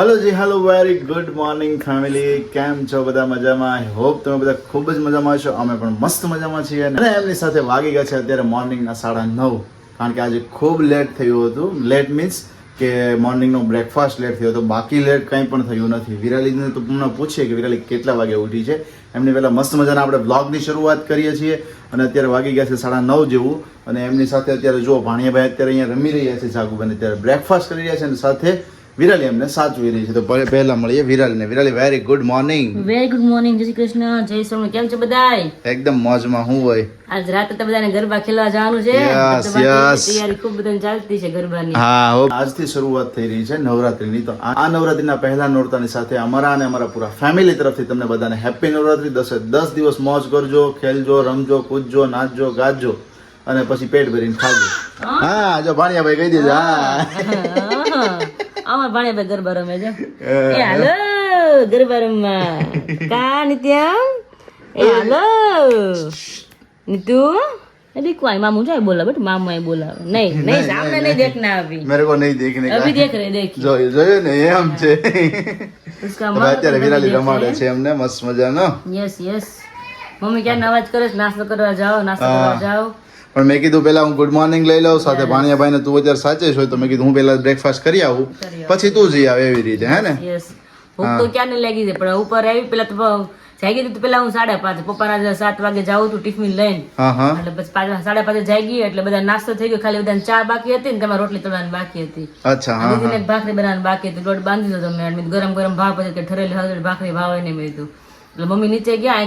Hello ji hello very good morning family કેમ છો બધા મજામાં? આઈ હોપ તમે બધા ખૂબ જ મજામાં છો. અમે પણ મસ્ત મજામાં છીએ. અને એમની સાથે વાગી ગયા છે અત્યારે મોર્નિંગના સાડા નવ. કારણ કે આજે ખૂબ લેટ થયું હતું. લેટ મીન્સ કે મોર્નિંગનો બ્રેકફાસ્ટ લેટ થયો હતો. બાકી લેટ કંઈ પણ થયું નથી. વિરાલીને તો પૂર્ણ પૂછીએ કે વિરાલી કેટલા વાગે ઉઠી છે. એમની પહેલાં મસ્ત મજાના આપણે બ્લોગની શરૂઆત કરીએ છીએ. અને અત્યારે વાગી ગયા છે સાડા નવ જેવું. અને એમની સાથે અત્યારે જુઓ, ભાણિયાભાઈ અત્યારે અહીંયા રમી રહ્યા છે. જાગુભાઈ અત્યારે બ્રેકફાસ્ટ કરી રહ્યા છે. અને સાથે વિરાલી એમને સાચવી રહી છે. તો પહેલા મળીએ વિરાલીને Virali very good morning very good morning જય શ્રી કૃષ્ણ. જય સ્વામી કેમ છો બધાય? એકદમ મોજમાં હું હોય. આજ રાતે તો બધાને ગરબા ખેલવા જવાનું છે. યસ યસ તૈયારી ખૂબ બધાને ચાલતી છે ગરબાની. હા. આજથી શરૂઆત થઈ રહી છે નવરાત્રીની. તો આ આ નવરાત્રીના પહેલા નોરતાની સાથે અમારા અને અમારા પૂરા ફેમિલી તરફથી તમને બધાને હેપી નવરાત્રી. દસે દસ દિવસ મોજ કરજો ખેલજો રમજો કૂદજો નાચજો ગાજો અને પછી પેટ ભરીને ખાજો હા જો ભાણિયાભાઈ કહી દેજો હા અમાર ભાણે ભાઈ ગરબા રમે છે એ હાલો ગરબા રમવા કા નિત્યમ એ હાલો નીતુ અરે કોઈ મામુ જાય બોલા બેટા મામુ અહીં બોલાવે નહીં નહીં સામને નહીં દેખના અભી મેરે કો નહીં દેખને કા. અભી દેખ રહે દેખ જોયું જોયું ને એમ છે उसका હવે અત્યારે વિરાલી રમાડે છે એમને મસ્ત મજાનો યસ યસ મમ્મી ક્યાં અવાજ કરે છે નાસ્તો કરવા જાઓ નાસ્તો કરવા જાઓ પણ મેં કીધું પેલા હું ગુડ મોર્નિંગ લઈ લઉં સાથે ભાણિયાભાઈ ને તું અત્યારે સાચે છો તો મેં કીધું હું પેલા બ્રેકફાસ્ટ કરી આવું પછી તું જઈ આવે એવી રીતે હે ને? યસ તો ક્યાં લાગી છે? પણ ઉપર આવી પેલા તો જાગી હતી તો પેલા હું સાડા પાંચ પપ્પાના સાત વાગે જાઉં છું ટિફિન લઈને. હા હા. એટલે પછી પાંચ સાડા પાંચે જાગી એટલે બધા નાસ્તો થઈ ગયો ખાલી બધા ચા બાકી હતી ને તમારે રોટલી તળવાની બાકી હતી. અચ્છા હા ભાખરી બનાવવાની બાકી હતી. લોટ બાંધી દીધો મેં ગરમ ગરમ ભાવ પછી કે ઠરેલી હળદર ભાખરી ભાવે નહીં મેં કીધું. એટલે મમ્મી નીચે ગયા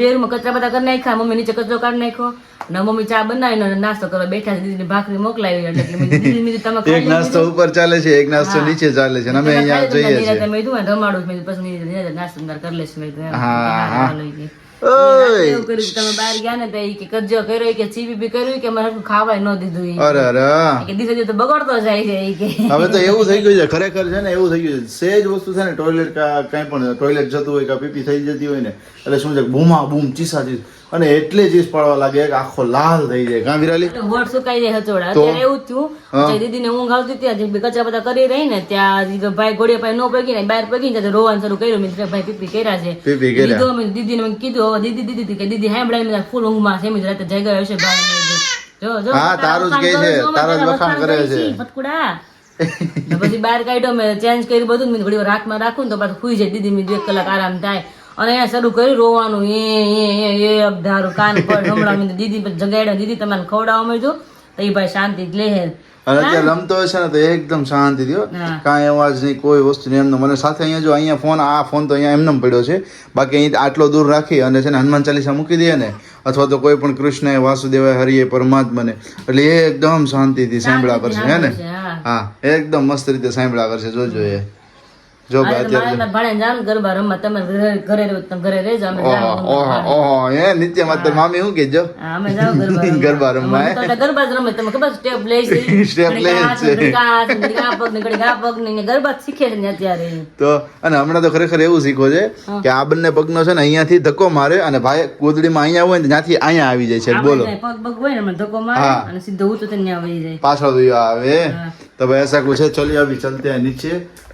બે રૂમમાં કચરા બધા કરી નાખ્યા મમ્મી નીચે કચરો કાઢી નાખ્યો. અને મમ્મી ચા બનાવીને નાસ્તો કરવા બેઠા દીદીની ભાખરી મોકલાવી એટલે એક નાસ્તો ઉપર ચાલે છે એક નાસ્તો નીચે ચાલે છે અમે અહીંયા જઈએ છીએ મેં કીધું રમાડું મેં પછી નાસ્તો અંદર કરી લેશું મેં કીધું, હા, તમે બહાર ગયા ને કે કજ્જો કર્યો કે ચીબી બી કર્યું કે મને ખાવાય ન દીધું અરે અરે કે દિવસે દિવસે તો બગડતો જાય છે કે હવે તો એવું થઈ ગયું છે ખરેખર છે ને એવું થઈ ગયું છે સેજ વસ્તુ છે ને ટોયલેટ કા કઈ પણ ટોયલેટ જતું હોય કે પીપી થઈ જતી હોય ને એટલે શું છે બૂમા બૂમ ચીસા ચીસ અને એટલે ચીસ પાડવા લાગે કે આખો લાલ થઈ જાય. કાં વિરાલી એટલે સુકાઈ જાય હચોડા અત્યારે એવું જ થયું. પછી દીદીને ઊંઘ આવતી ત્યાં જે કચરા બધા કરી રહી ને ત્યાં ભાઈ ઘોડિયા ભાઈ નો પગી ને બહાર પગી ને રોવાનું શરૂ કર્યું. મિત્ર ભાઈ પીપી કર્યા છે. પીપી કર્યા. દીધો મેં દીદીને મેં કીધું હવે દીદી દીદી કે દીદી હેમડાઈ મેં ફૂલ ઊંઘમાં છે. મિત્ર રાતે જઈ ગયો હશે ભાઈ જો જો હા, તારું જ કે છે, તારા જ વખાણ કરે છે. ફટકુડા. પછી બહાર કાઢ્યો મેં ચેન્જ કર્યું બધું મેં થોડી વાર હાથમાં રાખું ને તો પાછું ખુઈ જાય. દીદી મેં એક કલાક આરામ થાય. અને અહીંયા શરૂ કર્યું રોવાનું. એ એ એ એ કાન પર હમણાં દીદી જગાડ્યો. દીદી તમારે ખવડાવવા માંડ્યું તો એ ભાઈ શાંતિ જ લે અને અત્યારે રમતો હશે ને તો એકદમ શાંતિ થયો. કાંઈ અવાજ નહીં કોઈ વસ્તુ નહીં એમનો. મને સાથે અહીંયા જો અહીંયા ફોન આ ફોન તો અહીંયા એમનેમ પડ્યો છે. બાકી અહીં આટલો દૂર રાખી અને છે ને હનુમાન ચાલીસા મૂકી દઈએ ને અથવા તો કોઈ પણ કૃષ્ણ વાસુદેવ હરિએ પરમાત્માને. એટલે એ એકદમ શાંતિથી સાંભળા કરશે હે ને? હા એકદમ મસ્ત રીતે સાંભળા કરશે. જોજો એ. જો અને હમણાં તો ખરેખર એવું શીખો છે કે આ બંને પગનો છે ને અહીંયાથી ધક્કો મારે અને ભાઈ કોદડીમાં અહીંયા હોય ને ત્યાંથી અહીંયા આવી જાય છે. બોલો. પગ પગ હોય ને ધક્કો મારે સીધો પાછળ આવે. તો ભાઈ એસા કુછ ચલી અભી ચલતે નીચે.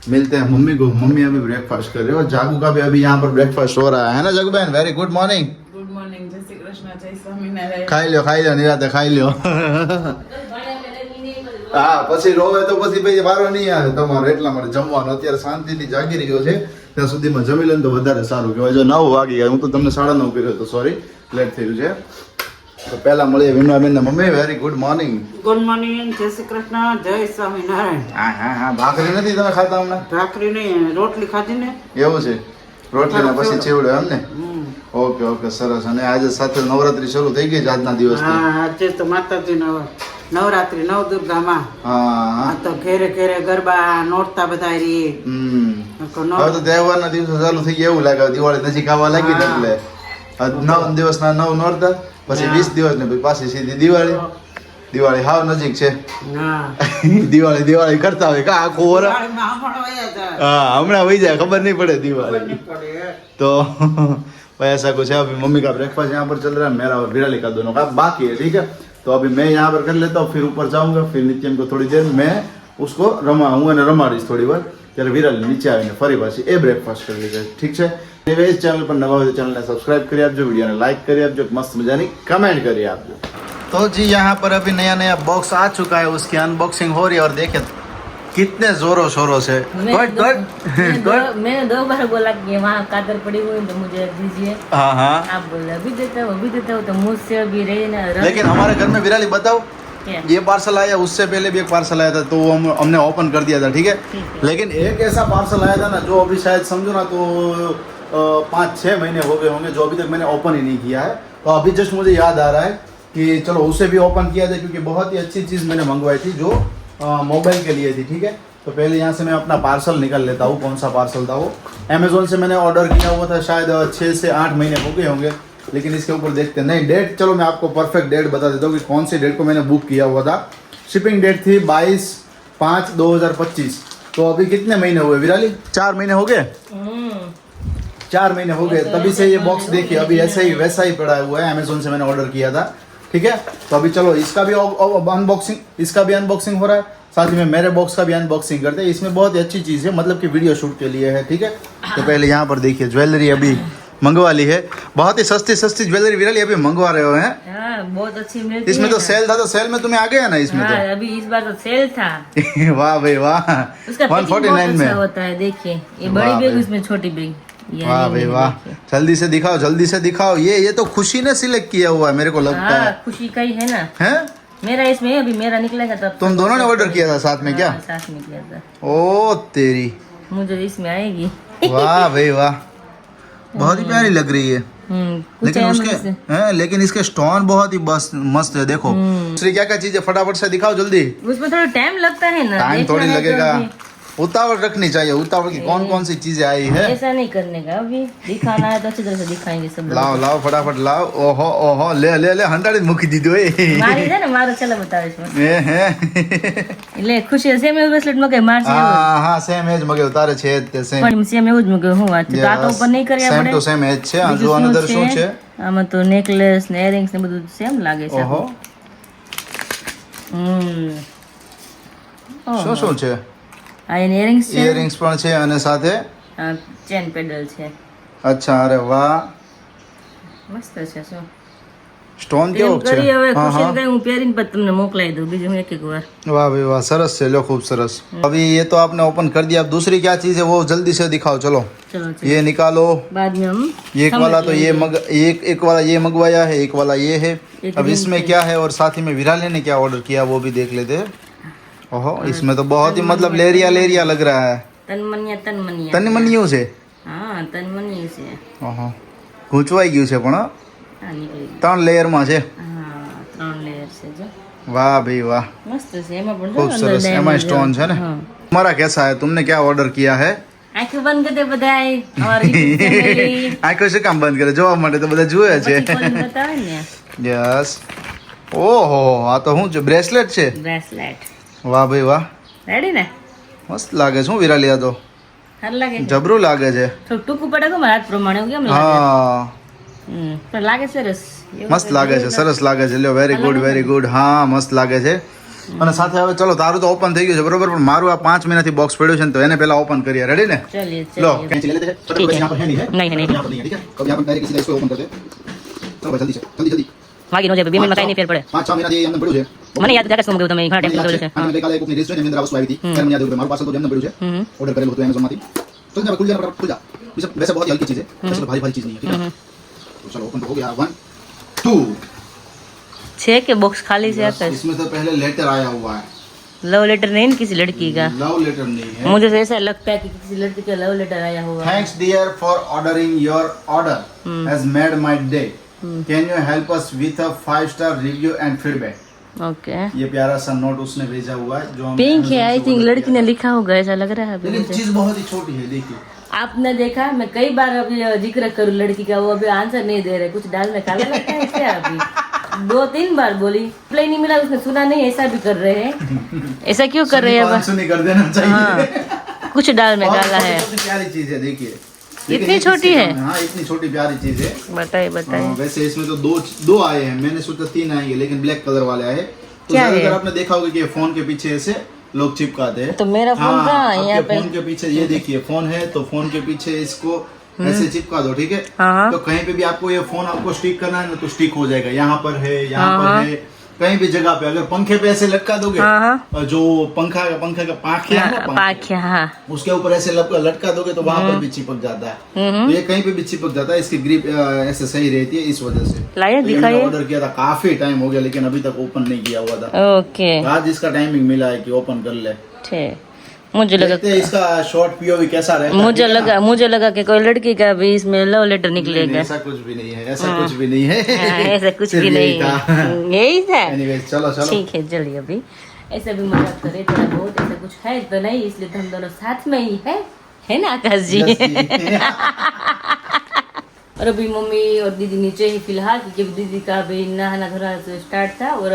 मिलते हैं मम्मी को मम्मी अभी ब्रेकफास्ट कर रहे हो जागू का भी अभी यहाँ पर ब्रेकफास्ट हो रहा है ना जगू बहन very good morning good morning જય શ્રી કૃષ્ણ જય સ્વામિનારાયણ ખાઈ લ્યો ખાઈ લ્યો નિરાતે ખાઈ લ્યો હા પછી રોવે તો પછી પછી વારો નહીં આવે તમારો એટલા માટે જમવાનું અત્યારે શાંતિથી જાગી રહ્યો છે ત્યાં સુધીમાં જમી લે ને તો વધારે સારું કહેવાય જો નવ વાગી ગયા હું તો તમને સાડા નવ કર્યો હતો સોરી લેટ થયું છે તો પહેલા મળીએ વિમલાબેન ને mummy very good morning good morning જય શ્રી કૃષ્ણ જય સ્વામિનારાયણ. હા હા હા. ભાખરી નથી તમે ખાતા હમણાં? ભાખરી નહીં રોટલી ખાધી ને? એવું છે? રોટલી ને પછી ચેવડો એમ ને? ઓકે ઓકે સરસ. અને આજે સાથે નવરાત્રી શરૂ થઈ ગઈ આજના દિવસ હા આજે તો માતાજી નવ નવરાત્રી નવ દુર્ગામાં હા. હા તો ઘેરે ઘેરે ગરબા નોરતા બધા રી હવે તો તહેવારના દિવસો ચાલુ થઈ ગયા એવું લાગે. દિવાળી નજીક આવવા લાગી એટલે. નવ દિવસના નવ નોરતા. પછી વીસ દિવસ ને પછી પાછી સીધી દિવાળી દિવાળી હાવ નજીક છે હા દિવાળી દિવાળી કરતા હોય કા આખું વરસ દિવાળીમાં હમણાં વયા જાય. હા હમણાં વહી જાય ખબર નહીં પડે ખબર દિવાળી નહીં પડે. तो भाई ऐसा कुछ है अभी मम्मी का ब्रेकफास्ट यहाँ पर चल रहा है मेरा और विराली का दोनों का बाकी है ठीक है तो अभी मैं यहाँ पर कर लेता हूँ फिर ऊपर जाऊंगा फिर नित्यम को थोड़ी देर मैं उसको रमा हूँ અને રમાડીશ થોડી વાર ત્યારે વિરલ નીચે આવીને ફરી પાછી એ બ્રેકફાસ્ટ કરી લીધો ઠીક છે એવેજ ચેનલ પર નવા હોય ચેનલને સબસ્ક્राइब કરી આપજો વિડીયોને લાઇક કરી આપજો મસ્ત મજાની कमेंट करिए आप जो। तो जी यहाँ पर अभी नया नया बॉक्स आ चुका है उसकी अनबॉक्सिंग हो रही है और देखे कितने जोरों शोरों से दो, दो, दो बार बोला कि वहाँ कादर पड़ी हुई तो मुझे दीजिए। हाँ, हाँ। आप बोले अभी अभी तो मुझसे अभी ना लेकिन हमारे घर में विराली बताओ ये पार्सल आया उससे पहले भी एक पार्सल आया था तो हम हमने ओपन कर दिया था ठीक है? लेकिन एक ऐसा पार्सल आया था ना जो अभी शायद समझो ना तो पाँच छः महीने हो गए होंगे, जो अभी तक मैंने ओपन ही नहीं किया है। तो अभी जस्ट मुझे याद आ रहा है कि चलो उसे भी ओपन किया जाए, क्योंकि बहुत ही अच्छी चीज़ मैंने मंगवाई थी, जो मोबाइल के लिए थी, ठीक है? तो पहले यहाँ से मैं अपना पार्सल निकल लेता हूँ, कौन सा पार्सल था वो। अमेजोन से मैंने ऑर्डर किया हुआ था, शायद छः से आठ महीने हो गए होंगे, लेकिन इसके ऊपर देखते नहीं डेट चलो मैं आपको परफेक्ट डेट बता देता हूँ कि कौन सी डेट को मैंने बुक किया हुआ था। शिपिंग डेट थी बाईस पाँच दो हज़ार पच्चीस। तो अभी कितने महीने हुए, विराली? चार महीने हो गए? चार महीने हो गए तभी से ये बॉक्स देखिए अभी ऐसा ही वैसा ही पड़ा हुआ है अमेजोन से मैंने ऑर्डर किया था ठीक है? तो अभी चलो इसका भी अनबॉक्सिंग इसका भी अनबॉक्सिंग हो रहा है साथ ही में मेरे बॉक्स का भी अनबॉक्सिंग करते हैं। इसमें बहुत ही अच्छी चीज़ है मतलब कि वीडियो शूट के लिए है ठीक है? तो पहले यहाँ पर देखिए ज्वेलरी अभी मंगवा ली है। बहुत ही सस्ती सस्ती ज्वेलरी विरली अभी मंगवा रहे हो हैं? हाँ बहुत अच्छी मिलती इसमें तो सेल था तो सेल में तुम्हें आ गया ना इसमें हाँ अभी इस बार तो सेल था। तो वाह भाई वाह। वन फोर्टी नाइन में। होता है देखिए ये बड़ी बैग। उसमें छोटी बैग वाह भाई वाह। जल्दी से दिखाओ जल्दी से दिखाओ। ये ये तो खुशी ने सिलेक्ट किया हुआ है मेरे को लगता हाँ है। खुशी का ही है ना। हैं? मेरा इसमें अभी मेरा निकलेगा तब तुम दोनों ने ऑर्डर किया था साथ में क्या? हाँ, साथ में किया था। ओ तेरी। मुझे इसमें आएगी। वाह भाई वाह। बहुत ही प्यारी लग रही है। हम्म, लेकिन उसके हैं लेकिन इसके स्टोन बहुत ही बस मस्त है देखो। हम्म। दूसरी क्या क्या चीज़ है फटाफट से दिखाओ जल्दी। उसमें थोड़ा टाइम लगता है ना टाइम थोड़ी लगेगा। उतावल रखनी चाहिए उतावल की कौन कौन सी चीजें आई है ऐसा नहीं करने का अभी दिखाना है तो अच्छी तरह से दिखाएंगे सब लोग લાવ લાવ ફટાફટ લાવ ઓહો ઓહો લે લે લે હંડાડી મૂકી દીધું મારી એ છે ને મારો ચલો બતાવે છે એ હે એટલે ખુશી સેમ એવું બ્રેસલેટ મગે માર છે હા હા સેમ એજ મગે તારે છે જ તે સેમ પણ સેમ એવું જ મગે હું વાત છે તો આ તો ઉપર નહીં કરી સેમ ટુ આપણે સેમ એજ છે આ જો બીજું અંદર શું છે આમાં તો નેકલેસ ને earrings ને બધું સેમ લાગે છે ઓહો હમ શું શું છે આ એની earrings છે ઇયરિંગ્સ પણ છે અને સાથે આ ચેન પેડલ છે અચ્છા અરે વાહ મસ્ત છે શું સ્ટોન એમ કેવો છે કરી હવે હા ખુશી હા કઈ હું પહેરીને પછી તમને મોકલાઈ દઉં બીજું એક એક વાર वाह भाई वाह सरस से लो खूब सरस अभी ये तो आपने ओपन कर दिया अब दूसरी क्या चीज है वो जल्दी से दिखाओ चलो ચલો ચલો ये निकालो बाद में हम ये एक समझ वाला तो ये लेंगे। मग एक एक वाला ये मंगवाया है एक वाला ये है एक अब रिंग इसमें पे। क्या है और साथ ही में विराले ने क्या ऑर्डर किया वो भी देख लेते हैं ओहो इसमें तो बहुत ही मतलब लेरिया लेरिया लग रहा है તનમનિયા તનમનિયા. તનમનિયું છે? હા તનમનિયું છે. ઓહો. ગૂંચવાઈ ગયું છે પણ ત્રણ લેયરમાં છે. હા ત્રણ લેયર છે જો. વાહ ભાઈ વાહ. મસ્ત છે એમાં પણ ખૂબ સરસ એમાં સ્ટોન છે ને? તમારા કેસા હે તુમને ક્યાં ઓર્ડર કિયા હે? આંખો બંધ કરી દે બધાય. અમારી આંખો શું કામ બંધ કરે? જોવા માટે તો બધા જુએ છે. યસ ઓહો આ તો શું છે? બ્રેસલેટ છે? બ્રેસલેટ વાહ ભાઈ વાહ. રેડી ને? મસ્ત લાગે છે હું વિરાલિયા તો. જબરું લાગે છે. ટૂંકું પડે તો મારા પ્રમાણે કેમ લાગે? હા. પણ લાગે સરસ. મસ્ત લાગે છે સરસ લાગે છે. લ્યો વેરી ગુડ વેરી ગુડ હા મસ્ત લાગે છે. અને સાથે હવે ચલો તારું તો ઓપન થઈ ગયું છે બરોબર? પણ મારું આ પાંચ મહિનાથી બોક્સ પડ્યું છે ને તો એને પહેલા ઓપન કરીએ. રેડી ને? લો જલ્દી જલ્દી વાગી નો જાય બે મિનિટમાં કઈ નહીં ફેર પડે. પાંચ છ મહિનાથી એમને પડ્યું છે. મને યાદ હતા કે તમે ઘણા ટાઈમ કરેલું છે. હા કાલે એક ઓપની રેસ્ટોરન્ટ અંદર વસ્તુ આવી હતી. ત્યારે મને યાદ આવ્યું મારું પાર્સલ તો એમને પડ્યું છે. ઓર્ડર કરેલું હતું Amazon માંથી. तो जरा खुल तो के बॉक्स खाली से आता है इसमें तो पहले लेटर आया हुआ है। लव लेटर नहीं किसी लड़की का। लव लेटर नहीं है। मुझे तो ऐसा लगता है कि किसी लड़की का लव लेटर आया हुआ thanks dear for ordering your order has made my day can you help us with a five star review and feedback okay ये प्यारा सा नोट उसने भेजा हुआ है जो हम पिंक है आई थिंक लड़की ने लिखा होगा ऐसा लग रहा है चीज़ बहुत ही छोटी है देखिए। आपने देखा मैं कई बार अभी ज़िक्र करूँ लड़की का वो अभी आंसर नहीं दे रहे कुछ डालने काला लगता है क्या अभी? दो तीन बार बोली प्ले नहीं मिला उसने सुना नहीं ऐसा भी कर रहे हैं। ऐसा क्यों कर रहे हैं अब? कर देना चाहिए। हाँ कुछ डाल में काला है। प्यारी चीज़ है देखिए। इतनी छोटी है? हाँ इतनी छोटी प्यारी चीज़ है बताइए हाँ, बताइए वैसे इसमें तो दो दो आए हैं मैंने सोचा तीन आएँगे लेकिन ब्लैक कलर वाले आए तो ज़्यादातर आपने देखा होगा कि फ़ोन के पीछे ऐसे लोग चिपकाते हैं तो मेरा फ़ोन हाँ, कहाँ है? यहाँ पे? फ़ोन के पीछे ये देखिए फ़ोन है तो फ़ोन के पीछे इसको ऐसे चिपका दो ठीक है हाँ, हाँ। तो कहीं पे भी आपको ये फ़ोन आपको स्टिक करना है ना तो स्टिक हो जाएगा यहाँ पर है यहाँ पर हाँ। कहीं भी जगह पे अगर पंखे पे ऐसे लटका दोगे हाँ, हाँ। और जो पंखा पंखे का पाखिया है ना हाँ उसके ऊपर ऐसे लटका दोगे तो वहाँ पर भी चिपक जाता है। तो ये कहीं पे भी चिपक जाता है इसकी ग्रिप ऐसे सही रहती है इस वजह से। लाया तो मैंने ऑर्डर किया था काफ़ी टाइम हो गया लेकिन अभी तक ओपन नहीं किया हुआ था। ओके। आज इसका टाइमिंग मिला है की ओपन कर ले। ठीक। मुझे लगा इसका शॉर्ट पीओवी कैसा रहता है, मुझे है? लगा मुझे लगा कि कोई लड़की का भी इसमें लव लेटर निकलेगा। ऐसा कुछ भी नहीं है ऐसा कुछ भी नहीं है। हाँ, ऐसा कुछ भी नहीं था। है यही था। चलो चलो। ठीक है चलिए अभी। ऐसा भी मज़ाक करे थोड़ा बहुत ऐसा कुछ है तो नहीं इसलिए तो हम दोनों साथ में ही है। है ना आकाश जी? जी। और अभी मम्मी और दीदी नीचे ही फ़िलहाल क्योंकि दीदी का अभी नहाना धोना स्टार्ट था और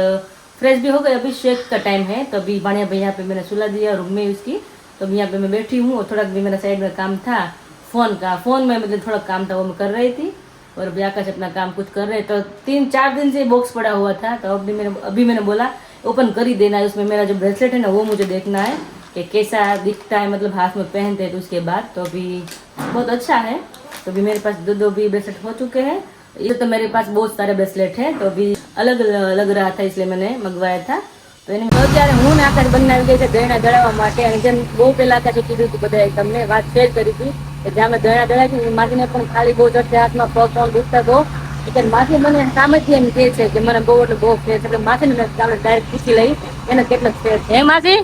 फ्रेश भी हो गए। अभी शेक का टाइम है तो अभी बाणिया भाई यहाँ पे मैंने सुला दिया रूम में उसकी। तो अभी यहाँ पे मैं बैठी हूँ और थोड़ा भी मेरा साइड में काम था फ़ोन का। फ़ोन में मतलब थोड़ा काम था, वो मैं कर रही थी। और अभी आकाश अपना काम कुछ कर रहे तो तीन, चार दिन से बॉक्स पड़ा हुआ था तो अभी मैंने अभी मैंने बोला ओपन कर ही देना है उसमें। मेरा जो ब्रेसलेट है ना, वो मुझे देखना है कि कैसा दिखता है। मतलब हाथ में पहनते हैं तो उसके बाद। तो अभी बहुत अच्छा है। तो अभी मेरे पास दो दो भी ब्रेसलेट हो चुके हैं। ये तो मेरे पास बहुत सारे ब्रेसलेट है तो अभी अलग लग रहा था इसलिए मैंने મંગવાયા હતા તો એને તો ત્યારે હું ને આકાશ બંને આવી ગઈ છે દહેણા દળાવવા માટે અને જેમ બહુ પહેલા આકાશે કીધું હતું બધાએ તમને વાત શેર કરી હતી કે જ્યાં અમે દહેણા દળાવી હતી માથીને પણ ખાલી બહુ ચડશે હાથમાં પગ પગ દુખતા બહુ એટલે માથી મને સામેથી એમ કહે છે કે મને બહુ એટલે બહુ ફેર છે એટલે માથીને મેં આપણે ડાયરેક્ટ પૂછી લઈ એને કેટલો ફેર છે હે માસી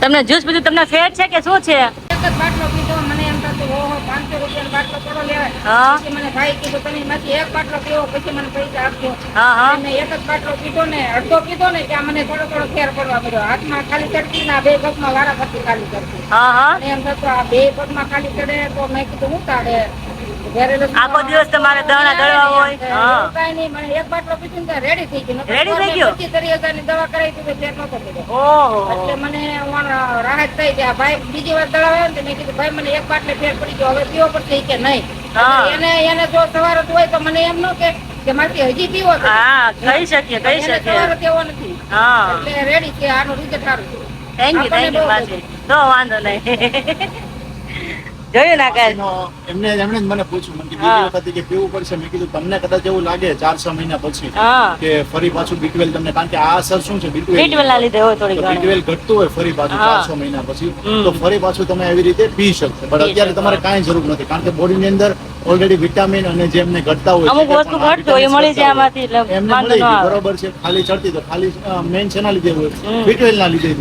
તમને જ્યુસ પીધું તમને ફેર છે કે શું છે એક જ બાટલો પીધો હા. પછી મને ભાઈ કીધું તમે એમાંથી એક પાટલો પીવો પછી મને પૈસા આપજો. હા હા. મેં એક જ પાટલો પીધો ને અડધો પીધો ને ત્યાં મને થોડો થોડો ફેર પડવા મળ્યો. હાથમાં ખાલી ચડતી ને આ બે પગમાં વારા ફરતી ખાલી કરતી હા હા. એમ થતું આ બે પગમાં ખાલી ચડે તો મેં કીધું હું તાડે આખો દિવસ તમારે દહણા દળવા હોય હા. નહીં મને એક બાટલો પીધું ને રેડી થઈ ગયો. થઈ પચીસ ત્રીસ દવા કરાવી હતી ફેર પડ્યો ઓહો. એટલે મને રાહત થઈ કે ભાઈ બીજી વાર દળાવ્યો ને મેં કીધું ભાઈ મને એક બાટલે ફેર પડી ગયો હવે પીવો પડશે કે નહીં. એને એને જો સવારત હોય તો મને એમ ન કે કે મારથી હજી પીવો છે હા કહી શકીએ કહી શકીએ. સવારત એવો નથી. હા. એટલે રેડી કે આનો રિઝલ્ટ સારું છે. થેન્ક યુ થેન્ક યુ માસી તો વાંધો નહીં. જોયું ના કે એમને એમણે મને પૂછ્યું મને બીજી વખત કે પીવું પડશે? મેં કીધું તમને કદાચ એવું લાગે ચાર છ મહિના પછી કે ફરી પાછું બીટવેલ તમને કારણ કે આ અસર શું છે? બીટવેલ બીટવેલ ના લીધે હોય થોડી બીટવેલ ઘટતું હોય ફરી પાછું ચાર છ મહિના પછી તો ફરી પાછું તમે એવી રીતે પી શકશો. પણ અત્યારે તમારે કાંઈ જરૂર નથી કારણ કે બોડીની અંદર ઓલરેડી વિટામિન અને જે એમને ઘટતા હોય અમુક વસ્તુ ઘટતું એ મળી જાય આમાંથી એટલે ન બરોબર છે. ખાલી ચડતી તો ખાલી મેન શેના લીધે હોય? વિટવેલ ના લીધે.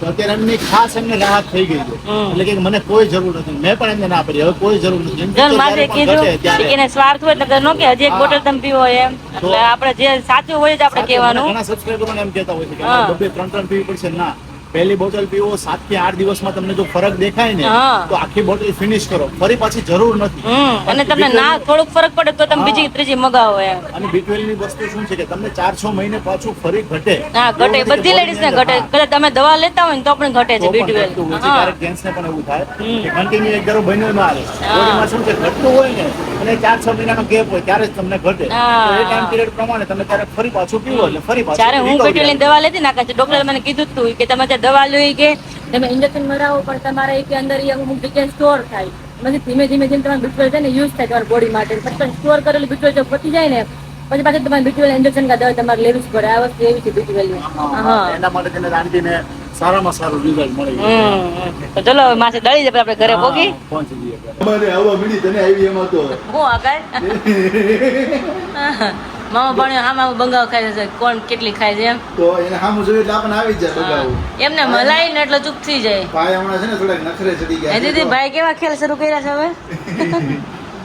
તો અત્યારે એમની ખાસ એમને રાહત થઈ ગઈ છે. એટલે કે મને કોઈ જરૂર નથી. મેં પણ એમને ના પડી. હવે કોઈ જરૂર નથી. જન કીધું એને સ્વાર્થ હોય એટલે નો કે હજી એક. બોટલ તમે પીવો એમ. એટલે આપણે જે સાચું હોય જ આપણે કહેવાનું. ઘણા સબસ્ક્રાઇબરો એમ કહેતા હોય છે કે હા. બબ્બે ત્રણ ત્રણ પીવી પડશે. ના. પહેલી બોટલ પીવો સાતથી આઠ દિવસમાં તમને જો ફરક દેખાય ને તો આખી બોટલ ફિનિશ કરો. ફરી પાછી જરૂર નથી. અને તમને ના થોડુંક ફરક પડે તો તમે બીજી ત્રીજી મગાવો એમ. અને B12 ની વસ્તુ શું છે કે તમને ચાર છ મહિને પાછું ફરી ઘટે. હા ઘટે. બધી લેડીઝ ને ઘટે. કદાચ તમે દવા લેતા હોય ને તો પણ ઘટે છે બી ક્યારેક gents ને પણ એવું થાય. કે કન્ટિન્યુ એક ધારો બન્યો ના રહે બોડીમાં શું છે ઘટતું હોય ને અને ચાર છ મહિનાનો ગેપ હોય ત્યારે જ તમને ઘટે. એ ટાઈમ પીરિયડ પ્રમાણે તમે ત્યારે ફરી પાછું પીવો એટલે ફરી પાછું જ્યારે હું recovery દવા લેતી ના કાચે ડોક્ટરે મને કીધું હતું કે તમે ત્યાં દવા લઈ કે તમે ઇન્જેક્શન મરાવો પણ તમારે એક અંદર અમુક જગ્યાએ સ્ટોર થાય. પછી ધીમે ધીમે ધીમે તમારે બીટવેલ છે ને યુઝ થાય તમારી બોડી માટે. પછી સ્ટોર કરેલું બીટવેલ જો પતી જાય ને પછી પાછું તમારે બીટવેલ ઇન્જેક્શન કા દવા તમારે લેવી જ પડે. આ વસ્તુ એવી છે બીટવેલ એના માટે તેને રાંધીને સારામાં સારું રિઝલ્ટ મળે તો ચલો માસે દળી જાય આપણે ઘરે પોગી પહોંચી જઈએ અમારે આવવા મળી તને આવી એમાં તો. હું આકાશ મામા ભણ્યો હા મામા બંગાવ ખાય છે કોણ કેટલી ખાય છે એમ? તો એને હામું જોઈએ એટલે આપણને આવી જાય બંગાવ એમને મલાઈ ને એટલે ચૂપ થઈ જાય. ભાઈ હમણાં છે ને થોડાક નખરે ચડી ગયા દીદી ભાઈ કેવા ખેલ શરૂ કર્યા છે હવે?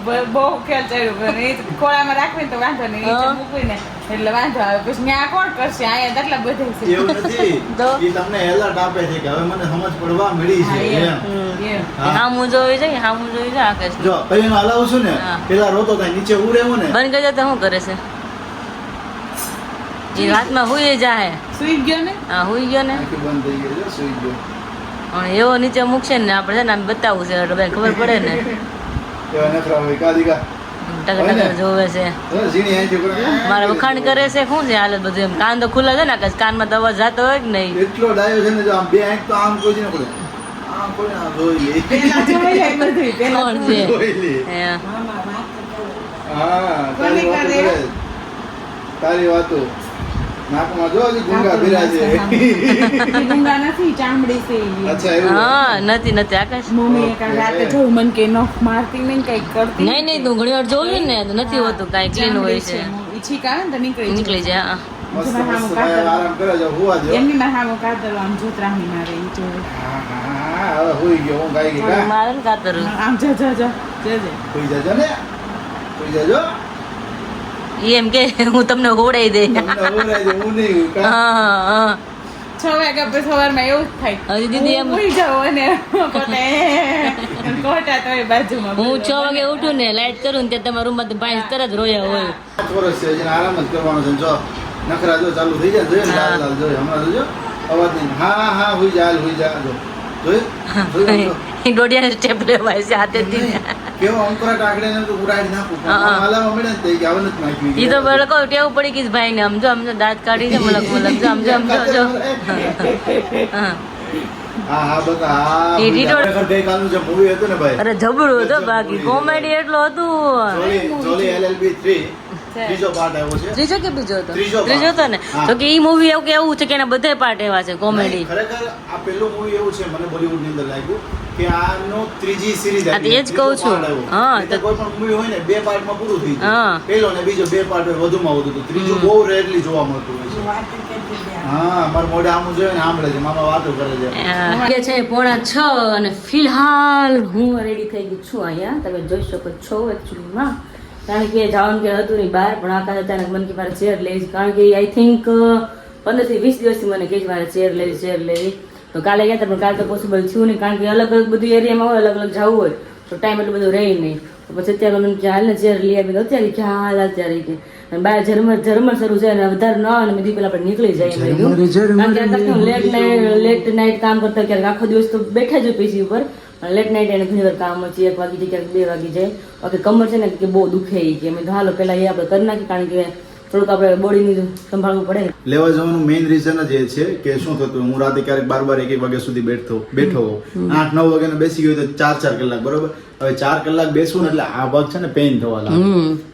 બહુ ખ્યાલ ચાલ્યો પણ એ તો ખોળામાં રાખવી તો વાંધો નહીં નીચે. મૂકવીને એટલે વાંધો આવે. પછી ત્યાં કોણ કરશે? અહીંયા તો આટલા બધા છે. એવું નથી. તો? એ તમને એલર્ટ આપે છે કે હવે મને સમજ પડવા મળી છે એમ. એમ. એમ. હા. હા હું જોઈ છે હા હું જોઈ છે આકાશ જો પછી હલાવું છું ને? પેલા રોતો થાય નીચે ઉરે હું ને? બંધ કરી તો શું કરે છે? એ રાતમાં હુઈ જાય સુઈ ગયો ને? હા હુઈ ગયો ને? બંધ થઈ ગઈ સુઈ ગયો. એવો નીચે મૂકશે ને આપણે છે ને આમ બતાવવું છે એટલે ખબર પડે ને. એવા નખરા હોય કાદી ટક ટક જોવે છે. મારે વખાણ કરે છે શું છે હાલત બધું એમ? કાન તો ખુલ્લા છે ને કે કાનમાં દવા જાતો હોય કે નહીં? એટલો ડાયો છે ને જો આમ બે આંખ તો આમ કોઈ જ પડે. આમ કોઈ આમ જોઈ લે. પેલા જોઈ લે બધું પેલા કોણ છે? જોઈ લે. હે. હા કોને તારી વાતો કરે? કરે. તારી વાતો. નાકમાં જો હજી ગુંગા ભર્યા ગુંગા નથી ચામડી છે અચ્છા એવું? હા નથી નથી આકાશ. મમ્મીએ કાલ રાતે જોયું મને કે નખ મારતી નહીં કંઈક કરતી નહીં નહીં તું ઘણી વાર જોયું ને તો નથી હોતું કાંઈ ક્લીન હોય છે તો નીકળી જાય. નીકળી જાય એમની મારા હામું કાતર આમ જોતરામણી મારે ઈ જોવે. હા, હા, હા, હવે હુઈ ગયો હું ગાઈ ગઈ કા? મારે કાતરું. આમ જો જો જો જજો ને. જજો. એમ કે હું તમને ગોળાઈ દે. તમને હું નહીં હા હા છ વાગ્યા પછી સવારમાં એવું જ થાય. હજી દીદી એમ ભૂલી જાઉં અને કોટા તો એ બાજુમાં હું છ વાગે ઉઠું ને લાઈટ કરું ને ત્યાં તમારા રૂમમાંથી ભાઈ તરત રોયા હોય. પાંચ વર્ષ છે હજી આરામ જ કરવાનો છે જો. નખરા જો ચાલુ થઈ જાય જોઈએ ને લાલ લાલ જોયું. હમણાં જોજો. અવાજ નહીં. હા હા હા હુઈ જા હુઈ જા જો. જોયું. દોડિયાને સ્ટેપ લેવાય છે હાથેથી કેવો અંકુરા કાકડે તો ઉડાડી નાખું. પણ હા. મળે ને તો એ નથી નાખ્યું ઈ તો પેલો કહું ટેવ પડી ગઈ ભાઈ ને સમજો સમજો દાંત કાઢી છે મલક મલક. જો સમજો સમજો જો હા. અરે જબરું હતો બાકી. કોમેડી એટલું હતું. જોલી જોલી LLB 3 ત્રીજો પાર્ટ આવ્યો છે. ત્રીજો કે બીજો હતો? ત્રીજો હતો ને? હા. તો કે એ મૂવી એવું કે એવું છે કે એના બધા પાર્ટ એવા છે કોમેડી ખરેખર આ પહેલું મૂવી એવું છે મને બોલીવુડની અંદર લાગ્યું કે આનો ત્રીજી સિરીઝ આવી એ જ કહું છું. હા, તો- કોઈ પણ મૂવી હોય ને બે પાર્ટમાં પૂરું થઈ જાય. પહેલો ને બીજો બે પાર્ટ વધુમાં વધુ. તો ત્રીજું બહુ રેરલી જોવા મળતું હોય છે. હા મારા મોઢે આમ જોઈને સાંભળે છે મામા વાતો કરે છે. કે છે પોણા છ અને ફિલહાલ હું રેડી થઈ ગઈ છું અહીંયા. તમે જોઈ શકો છો એકચ્યુઅલીમાં કારણ કે જવાનું કે હતું નહીં બહાર પણ આકાશ અચાનક મન કે મારે ચેર લેવી કારણ કે આઈ થિંક પંદરથી વીસ દિવસથી મને કહે છે મારે ચેર લેવી ચેર લેવી. તો કાલે ગયા હતા પણ કાલે તો પોસિબલ થયું નહીં કારણ કે અલગ અલગ બધું એરિયામાં હોય અલગ અલગ જવું હોય તો ટાઈમ એટલો બધો રહે નહીં. તો પછી અત્યારે મને કે હાલ ને ચેર લઈ આવી અત્યારે કે હાલ અત્યારે કે. અને બહાર જર્મન જર્મન શરૂ છે અને વધારે ન અને મેં પેલા આપણે નીકળી જાય કારણ કે લેટ નાઇટ લેટ નાઇટ કામ કરતા ક્યારેક આખો દિવસ તો બેઠા જ પીસી ઉપર. અને લેટ નાઇટ એને ઘણી વાર કામ હોય છે એક વાગી જાય ક્યારેક બે વાગી જાય. બાકી કમર છે ને કે બહુ દુખે એ કે મેં હાલો પેલા એ આપણે કરી નાખીએ કારણ કે થોડુંક આપણે બોડીની સંભાળવું પડે ને. લેવા જવાનું મેઇન રીઝન જ એ છે કે શું થતું હું રાતે ક્યારેક બાર બાર એક એક વાગ્યા સુધી બેઠતો બેઠો આઠ નવ વાગ્યાનો બેસી ગયો તો ચાર ચાર કલાક બરોબર? હવે ચાર કલાક બેસું ને એટલે આ ભાગ છે ને પેઇન થવા લાગે.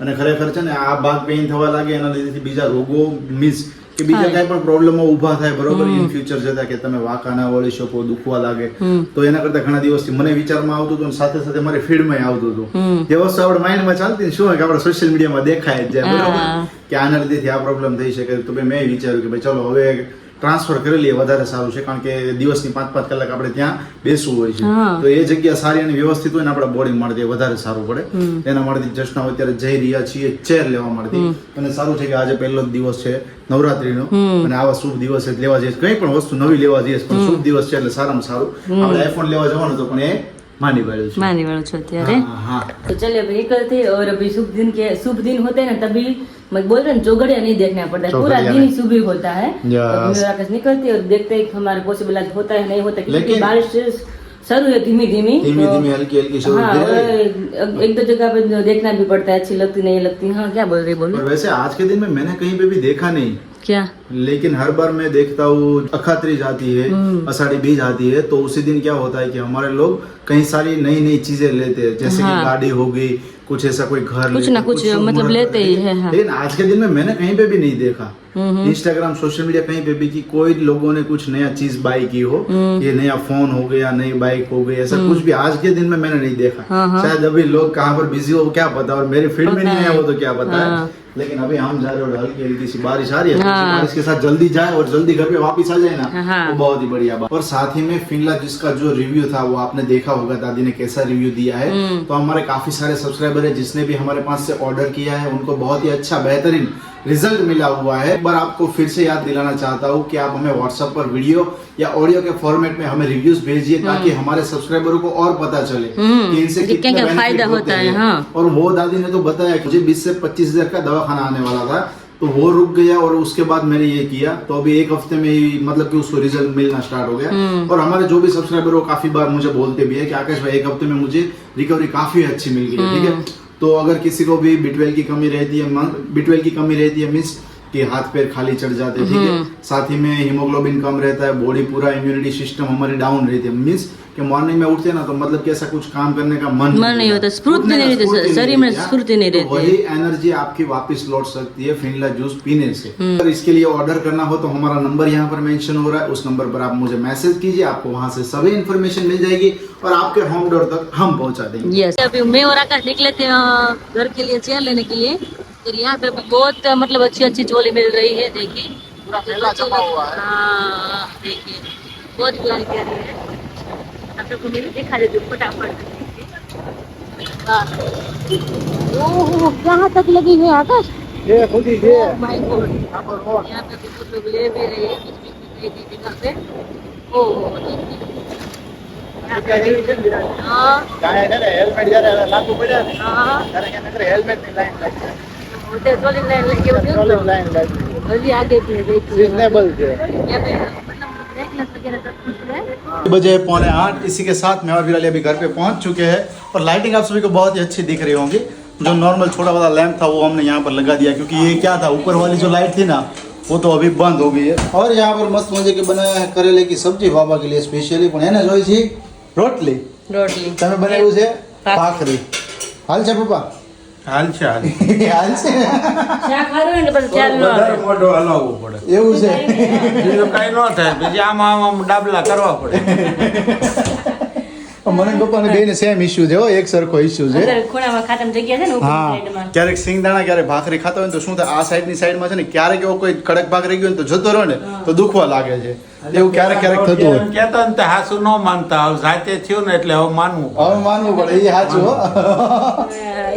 અને ખરેખર છે ને આ ભાગ પેઇન થવા લાગે એના લીધે બીજા રોગો મીન્સ કે બીજા કઈ પણ પ્રોબ્લેમો ઊભા થાય બરોબર ઇન ફ્યુચર જતા કે તમે વાંકા ના વળી શકો દુખવા લાગે. તો એના કરતા ઘણા દિવસથી મને વિચારમાં આવતું હતું અને સાથે સાથે મારી ફીડમાં આવતું હતું. જે વસ્તુ આપણે માઇન્ડમાં ચાલતી ને શું હોય કે આપણે સોશિયલ મીડિયામાં દેખાય જ જાય બરોબર? કે આના લીધેથી આ પ્રોબ્લેમ થઈ શકે. તો મેં વિચાર્યું કે ભાઈ ચલો હવે ટ્રાન્સફર કરી લઈએ વધારે સારું છે કારણ કે દિવસની પાંચ પાંચ કલાક આપણે ત્યાં બેસવું હોય છે. તો એ જગ્યા સારી અને વ્યવસ્થિત હોય ને આપણા બોડી મળતી વધારે સારું પડે. એના માટે જસ્ટના અત્યારે જઈ રહ્યા છીએ ચેર લેવા માટે. અને સારું છે કે આજે પહેલો જ દિવસ છે નવરાત્રીનો. અને આવા શુભ દિવસે લેવા જઈએ કઈ પણ વસ્તુ નવી લેવા જઈએ પણ શુભ દિવસ છે એટલે સારામાં સારું. આપણે આઈફોન લેવા જવાનું તો પણ એ मानी वालों छो अत्यारे तो चलिए अभी निकलते और अभी शुभ दिन के शुभ दिन होते हैं ना तभी मैं बोल रहा हूँ जोगड़िया नहीं देखना पड़ता। है पूरा दिन ही सुबह होता है। तो आकाश निकलते और देखते हैं हमारे पॉसिबल आज होता है नहीं होता। क्योंकि बारिश शुरू है धीमी धीमी धीमी धीमी हल्की हल्की शुरू हाँ, एक दो जगह पे देखना भी पड़ता है अच्छी लगती नहीं लगती। हाँ क्या बोल रही बोल। वैसे आज के दिन में मैंने कहीं पे भी देखा नहीं। क्या लेकिन हर बार मैं देखता हूँ अखात्रीज आती है हम्म। अषाढ़ी बीज आती है तो उसी दिन क्या होता है कि हमारे लोग कई सारी नई नई चीज़ें लेते हैं जैसे हाँ। कि गाड़ी हो गई कुछ ऐसा कोई घर कुछ ना कुछ शुभ मतलब लेते ही है, हाँ। लेकिन आज के दिन में मैंने कहीं पे भी नहीं देखा हम्म। इंस्टाग्राम सोशल मीडिया कहीं पे भी कि कोई लोगों ने कुछ नया चीज़ बाई की हो हम्म। ये नया फ़ोन हो गया नई बाइक हो गई ऐसा कुछ भी आज के दिन में मैंने नहीं देखा हाँ, हाँ। शायद अभी लोग कहाँ पर बिज़ी हो क्या पता और मेरी फ़ील्ड में नहीं है। है वो तो क्या पता हाँ। लेकिन अभी हम जा रहे हैं और हल्की हल्की सी बारिश आ रही है तो हाँ। बारिश के साथ जल्दी जाए और जल्दी घर पे वापस आ जाए ना हाँ। वो बहुत ही बढ़िया बात और साथ ही में फिनला जिसका जो रिव्यू था वो आपने देखा होगा दादी ने कैसा रिव्यू दिया है हम्म। तो हमारे काफ़ी सारे सब्सक्राइबर है जिसने भी हमारे पास से ऑर्डर किया है उनको बहुत ही अच्छा बेहतरीन रिज़ल्ट मिला हुआ है। बार आपको फिर से याद दिलाना चाहता हूँ कि आप हमें व्हाट्सएप पर वीडियो या ऑडियो के फॉर्मेट में हमें रिव्यूज़ भेजिए ताकि हमारे सब्सक्राइबरों को और पता चले हम्म, कि इनसे कितने फ़ायदा होता है, हैं। हाँ। और वो दादी ने तो बताया मुझे बीस से पच्चीस हज़ार का दवाखाना आने वाला था तो वो रुक गया और उसके बाद मैंने ये किया। तो अभी एक हफ़्ते में ही मतलब कि उसको रिज़ल्ट मिलना स्टार्ट हो गया। हम्म। और हमारे जो भी सब्सक्राइबर वो काफ़ी बार मुझे बोलते भी है कि आकाश भाई एक हफ़्ते में मुझे रिकवरी काफ़ी अच्छी मिल गई ठीक है? तो अगर किसी को भी बिटवेल की कमी रहती है बिटवेल की कमी रहती है मीन्स कि हाथ पैर खाली चढ़ जाते ठीक है? साथ ही में हीमोग्लोबिन कम रहता है बॉडी पूरा इम्यूनिटी सिस्टम हमारी डाउन रहती है। मीन्स कि मॉर्निंग में उठते ना तो मतलब कैसा कुछ काम करने का मन मन नहीं होता, स्फूर्ति नहीं रहती, शरीर में स्फूर्ति नहीं तो रहती। वही एनर्जी आपकी वापस लौट सकती है फिनला जूस पीने से। हम्म। अगर इसके लिए ऑर्डर करना हो तो हमारा नंबर यहाँ पर मेंशन हो रहा है उस नंबर पर आप मुझे मैसेज कीजिए आपको वहाँ से सभी इन्फॉर्मेशन मिल जाएगी और आपके होम डोर तक हम पहुँचा देंगे। अभी मैं और आकाश निकले थे घर के लिए चेयर लेने के लिए। तो यहाँ पे बहुत मतलब अच्छी अच्छी चोली मिल रही है देखिए। हाँ। देखिए। बहुत प्यारी प्यारी है। आप सबको मेरी दिखा देती फटाफट। हाँ। ओह कहाँ तक लगी है आकाश? ये खुद ही ये माय गॉड यहाँ पे कुछ लोग ले भी रहे हैं बीच बीच में पे। ओह। देखिए हाँ? हेल्मेट जरा लागू પડ્યા हाँ ત્યારે કે નકર હેલ્મેટ ની લાઈન લાગી उधर ट्रॉली लाइन लगी होती है तो લાઈન લાગી अभी आगे भी है, देखिए रीजनेबल છે यहाँ पे मतलब necklace वगैरह सब कुछ है बजे पौने आठ इसी के साथ मैं और विराली अभी घर पे पहुंच चुके हैं और लाइटिंग आप सभी को बहुत ही अच्छी दिख रही होंगी जो नॉर्मल छोटा वाला लैंप था वो हमने यहाँ पर लगा दिया क्योंकि ये क्या था ऊपर वाली जो लाइट थी ना वो तो अभी बंद हो गई है और यहाँ पर मस्त मजे के बनाया है करेले की सब्जी बाबा के लिए स्पेशली પણ એને જોઈ છે રોટલી रोटली તમે બનાવ્યું છે ભાખરી હાલ છે પપ્પા હાલ છે હાલ. હાલ છે? ચા ખારું ને પછી ચાલ ન વધારે આવે. પડે. એવું છે? બીજું કઈ ન થાય પછી આમ આમ ડાબલા કરવા પડે. મને પપ્પાને બેને સેમ ઇશ્યુ છે હો એક સરખો ઇશ્યુ છે. ખૂણામાં ખાતમ જગ્યા છે ને હા. ક્યારેક સિંગદાણા ક્યારેક ભાખરી ખાતા હોય ને તો શું થાય આ સાઈડની સાઈડમાં છે ને ક્યારેક એવો કોઈ કડક ભાગ રહી ગયો ને તો જતો રહ્યો ને તો દુખવા લાગે છે. એવું ક્યારેક ક્યારેક થતું હોય. એમ ને તે હાસુ ન માનતા હવે જાતે થયું ને એટલે હવે માનવું હવે માનવું પડે એ હાચું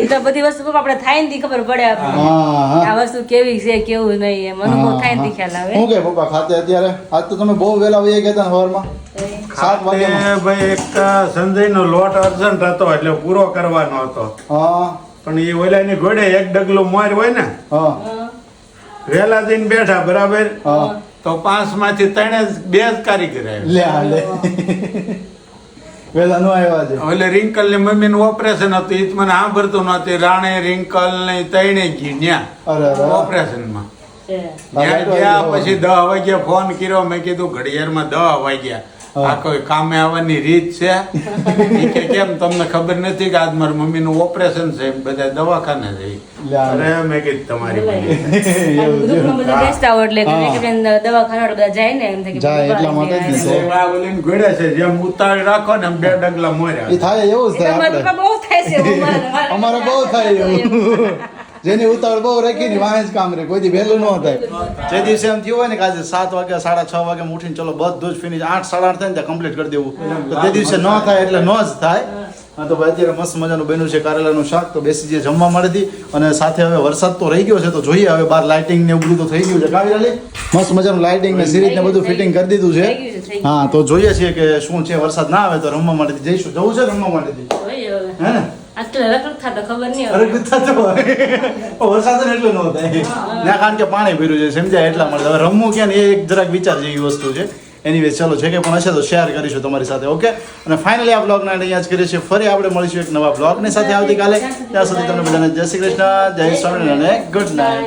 એ તો બધી વસ્તુ આપણે થાય ને ખબર પડે આ વસ્તુ કેવી છે કેવું નહીં એમ અનુભવ થાય ને ખ્યાલ આવે. શું કે પપ્પા ખાતે અત્યારે? આજ તો તમે બહુ વહેલા વહી ગયા સવારમાં? સાત તે ભાઈ એક સંજયનો લોટ અર્જન્ટ હતો એટલે પૂરો કરવાનો હતો. હા. પણ એ ઓલાની ઘોડે એક ડગલું મોર હોય ને હા. વહેલા જઈને બેઠા બરાબર? હા. તો પાંચમાંથી ત્રણે બે જ કારીગર આવ્યા. લે નો આવ્યા છે. ઓલે રિંકલની મમ્મી નું ઓપરેશન હતું. એ જ મને સાંભળતું નતું રાણે રિંકલ ને ત્રણે ગઈ ન્યા. ઓપરેશનમાં પછી દહ વાગ્યા ફોન કર્યો. મેં કીધું ઘડિયાળમાં દહ વાગ્યા. આ કોઈ કામે આવવાની રીત છે? ઈ કે કેમ તમને ખબર નથી કે આજ મારી મમ્મી નું ઓપરેશન છે? બધા દવાખાને જઈ. અરે મેં કીધું તમારી મમ્મી. આમ ગ્રુપમાં બધા બેસતા હોય એટલે કે હા. મેં કીધું દવાખાના જાય ને એમ થાય જાય, એટલા માટે જ ને. જાય. એટલે આ ઓલીને ઘોડે છે જેમ ઉતારી રાખો ને એમ બે ડગલા એ મોર્યા થાય એવું જ થાય તો આપણે. મારા પપ્પા બહુ થાય છે અમારે. બહુ થાય એવું. જેની ઉતાવળ બહુ રાખી ને જ કામ રહે. કોઈ દી વહેલું ન થાય. જે દિવસે એમ થયું હોય ને કે આજે સાત વાગ્યા સાડા છ વાગે ઉઠીને ચલો બધું જ ફિનિશ આઠ સાડા આઠ થાય ને ત્યાં કમ્પ્લીટ કરી દેવું. તો તે દિવસે ન થાય એટલે ન જ થાય. હા તો ભાઈ અત્યારે મસ્ત મજાનું બન્યું છે કારેલાનું શાક. તો બેસી જે જમવા મળી હતી. અને સાથે હવે વરસાદ તો રહી ગયો છે તો જોઈએ હવે બહાર લાઇટિંગ ને એવું બધું તો થઈ ગયું છે. કાવી મસ્ત મજાનું લાઇટિંગ ને સિરીજ ને બધું ફિટિંગ કરી દીધું છે. હા તો જોઈએ છીએ કે શું છે વરસાદ ના આવે તો રમવા માટેથી જઈશું. જવું છે રમવા માટેથી હે ને? ખબર નહીં તો વરસાદ એટલું ન થાય ના કારણ કે પાણી ભર્યું છે સમજાય એટલા માટે હવે રમવું ક્યાં એ એક જરાક વિચાર જેવી વસ્તુ છે એની ચલો છે કે પણ હશે તો શેર કરીશું તમારી સાથે ઓકે અને ફાઇનલી આ બ્લોગના અહીંયા જ કરીએ છીએ ફરી આપણે મળીશું એક નવા બ્લોગની સાથે આવતીકાલે ત્યાં સુધી તમને બધાને જય શ્રી કૃષ્ણ જય સ્વામિનારાયણ અને ગુડ નાઇટ